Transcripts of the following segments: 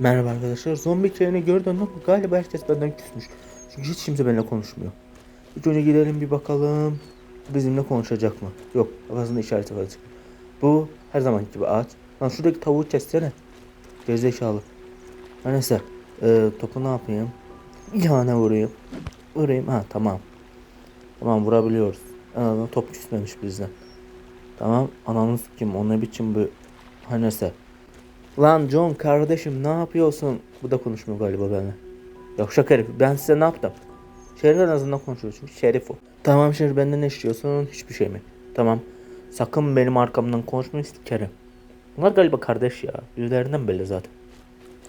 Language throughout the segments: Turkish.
Merhaba arkadaşlar. Zombi köyüne gördüm ama galiba herkes benden küsmüş. Çünkü hiç kimse benimle konuşmuyor. İlk önce gidelim bir bakalım. Bizimle konuşacak mı? Yok. Kafasında işareti var. Bu her zaman gibi ağaç. Lan şuradaki tavuğu kessene. Gerizekalı. Her neyse. Ee, topu ne yapayım? Bir tane vurayım. Vurayım. Ha tamam. Tamam vurabiliyoruz. En azından top küsmemiş bizden. Tamam. Ananı kim? O ne biçim bu? Her neyse. Lan John kardeşim ne yapıyorsun? Bu da konuşmuyor galiba benimle. Yavşak herif ben size ne yaptım? Şerif en azından konuşuyor çünkü Şerif o. Tamam Şerif benden ne istiyorsun? Hiçbir şey mi? Tamam. Sakın benim arkamdan konuşmayı sikerim. Bunlar galiba kardeş ya. Yüzlerinden belli zaten.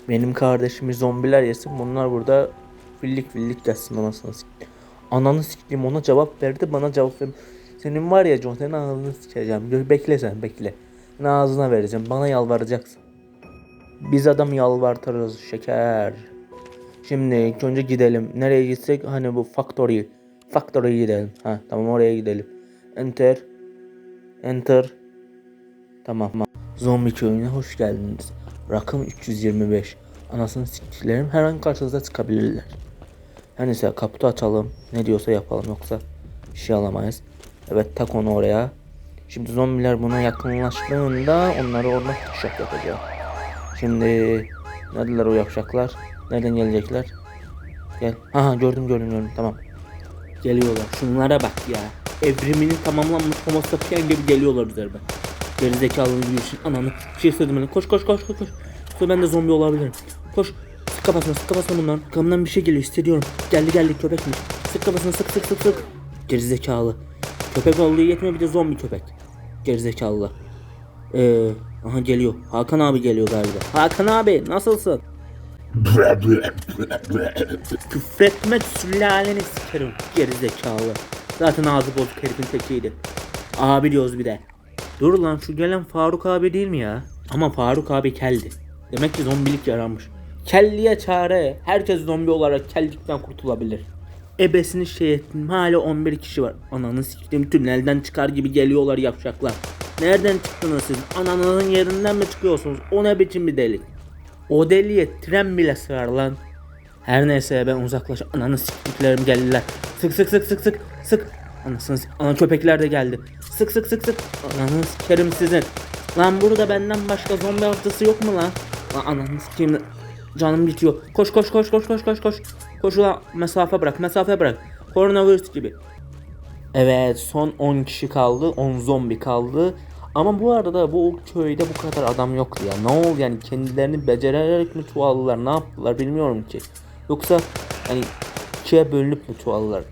Benim kardeşimi zombiler yesin. Bunlar burada fillik fillik gelsin anasını sikeyim. Ananı sikeyim ona cevap verdi bana cevap ver. Senin var ya John senin ağzını sikeceğim. Bekle sen bekle. Senin ağzına vereceğim. Bana yalvaracaksın. Biz adam yalvartırız şeker. Şimdi ilk önce gidelim. Nereye gitsek hani bu factory. Factory'ye gidelim. Ha tamam oraya gidelim. Enter. Enter. Tamam. Zombi köyüne hoş geldiniz. Rakım 325. Anasını siktilerim her an karşınıza çıkabilirler. Her neyse kaputu açalım. Ne diyorsa yapalım yoksa şey alamayız. Evet tak onu oraya. Şimdi zombiler buna yakınlaştığında onları orada şok yapacağım. Şimdi neredeler o yapacaklar? Nereden gelecekler? Gel. Aha gördüm gördüm gördüm tamam. Geliyorlar. Şunlara bak ya. Evriminin tamamlanmış homo sapien gibi geliyorlar üzerime. Gerizekalının yürüyüşün ananı şey istedim beni. Koş koş koş koş koş. Sonra ben de zombi olabilirim. Koş. Sık kafasına sık kafasına bunların. Arkamdan bir şey geliyor hissediyorum. Geldi geldi köpekmiş. Sık kafasına sık sık sık sık. Gerizekalı. Köpek olduğu yetmiyor bir de zombi köpek. Gerizekalılar. Ee, aha geliyor. Hakan abi geliyor galiba. Hakan abi nasılsın? Küfretme sülaleni sikerim gerizekalı. Zaten ağzı bozuk herifin tekiydi. Abi diyoruz bir de. Dur lan şu gelen Faruk abi değil mi ya? Ama Faruk abi keldi. Demek ki zombilik yaranmış. Kelliye çare. Herkes zombi olarak kellikten kurtulabilir. Ebesini şey ettim. Hala 11 kişi var. Ananı siktim tünelden çıkar gibi geliyorlar yapacaklar. Nereden çıktınız siz? Ananızın yerinden mi çıkıyorsunuz? O ne biçim bir delik? O deliye tren bile sığar lan. Her neyse ben uzaklaş. Ananı siktiklerim geldiler. Sık sık sık sık sık sık. Anasını sik- Ana köpekler de geldi. Sık sık sık sık. Ananı sikerim sizin. Lan burada benden başka zombi avcısı yok mu lan? Lan ananı sikeyim. Canım bitiyor. Koş koş koş koş koş koş koş. Koş ulan mesafe bırak mesafe bırak. Koronavirüs gibi. Evet son 10 kişi kaldı. 10 zombi kaldı. Ama bu arada bu köyde bu kadar adam yoktu ya. Ne oldu yani kendilerini becererek mi çoğaldılar ne yaptılar bilmiyorum ki. Yoksa hani ikiye bölünüp mü çoğaldılar.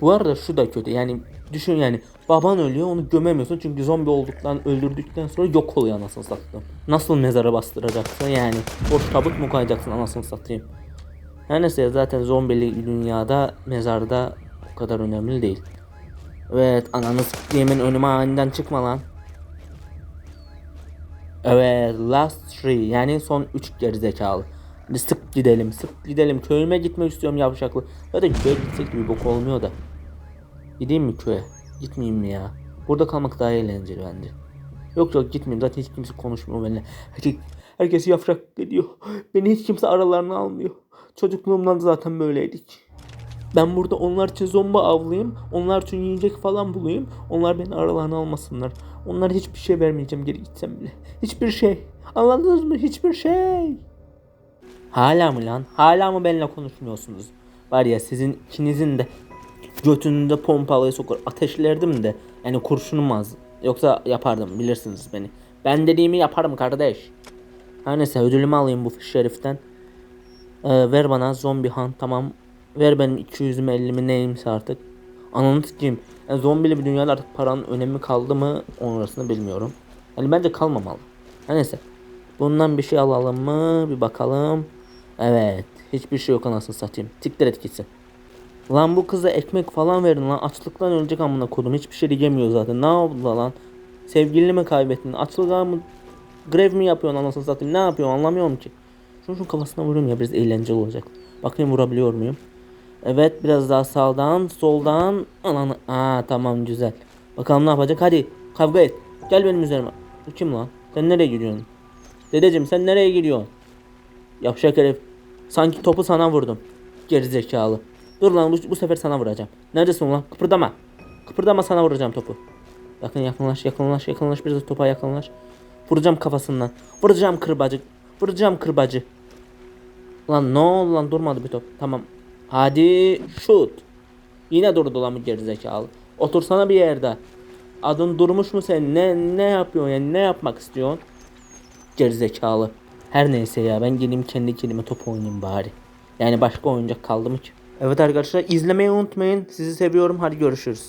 Bu arada şu da kötü yani düşün yani baban ölüyor onu gömemiyorsun çünkü zombi olduktan öldürdükten sonra yok oluyor anasını satayım. Nasıl mezara bastıracaksın yani boş tabut mu koyacaksın anasını satayım. Her neyse zaten zombili dünyada mezarda o kadar önemli değil. Evet ananı s**tiğimin önüme aniden çıkma lan. Evet last three yani son 3 gerizekalı. Hadi sık gidelim sık gidelim köyüme gitmek istiyorum yavşaklı. Zaten köye gitsek bir bok olmuyor da. Gideyim mi köye? Gitmeyeyim mi ya? Burada kalmak daha eğlenceli bence. Yok yok gitmeyeyim zaten hiç kimse konuşmuyor benimle. Herkes, herkes yavşak ediyor. Beni hiç kimse aralarına almıyor. Çocukluğumdan zaten böyleydik. Ben burada onlar için zombi avlayayım. Onlar için yiyecek falan bulayım. Onlar beni aralarına almasınlar. Onlara hiçbir şey vermeyeceğim geri gitsem bile. Hiçbir şey. Anladınız mı? Hiçbir şey. Hala mı lan? Hala mı benimle konuşmuyorsunuz? Var ya sizin ikinizin de götünü de pompalayı sokar. Ateşlerdim de. Yani kurşunum az. Yoksa yapardım bilirsiniz beni. Ben dediğimi yaparım kardeş. Her neyse ödülümü alayım bu şeriften. Ee, ver bana zombi han tamam. Ver benim 200'ümü 50'mi neyimse artık. Ananı sikeyim. Yani zombili bir dünyada artık paranın önemi kaldı mı orasını bilmiyorum. Yani bence kalmamalı. Her neyse. Bundan bir şey alalım mı? Bir bakalım. Evet. Hiçbir şey yok anasını satayım. Tiktir et gitsin. Lan bu kıza ekmek falan verin lan. Açlıktan ölecek amına kodum. Hiçbir şey yemiyor zaten. Ne yaptı lan? Sevgilini mi kaybettin? Açlıktan mı? Grev mi yapıyorsun anasını satayım? Ne yapıyorsun anlamıyorum ki. Şunu şunun kafasına vurayım ya biraz eğlenceli olacak. Bakayım vurabiliyor muyum? Evet biraz daha sağdan soldan. Ananı. Aa tamam güzel. Bakalım ne yapacak hadi kavga et. Gel benim üzerime. Bu kim lan? Sen nereye gidiyorsun? Dedeciğim sen nereye gidiyorsun? Yavşak herif. Sanki topu sana vurdum. Gerizekalı. Dur lan bu, bu sefer sana vuracağım. Neredesin lan? Kıpırdama. Kıpırdama sana vuracağım topu. Yakın yakınlaş yakınlaş yakınlaş biraz topa yakınlaş. Vuracağım kafasından. Vuracağım kırbacı. Vuracağım kırbacı. Lan ne oldu lan durmadı bir top. Tamam. Hadi şut. Yine durdu lan bu gerizekalı. Otursana bir yerde. Adın durmuş mu sen? Ne ne yapıyorsun yani? Ne yapmak istiyorsun? Gerizekalı. Her neyse ya ben geleyim kendi kendime top oynayayım bari. Yani başka oyuncak kaldı mı ki? Evet arkadaşlar izlemeyi unutmayın. Sizi seviyorum. Hadi görüşürüz.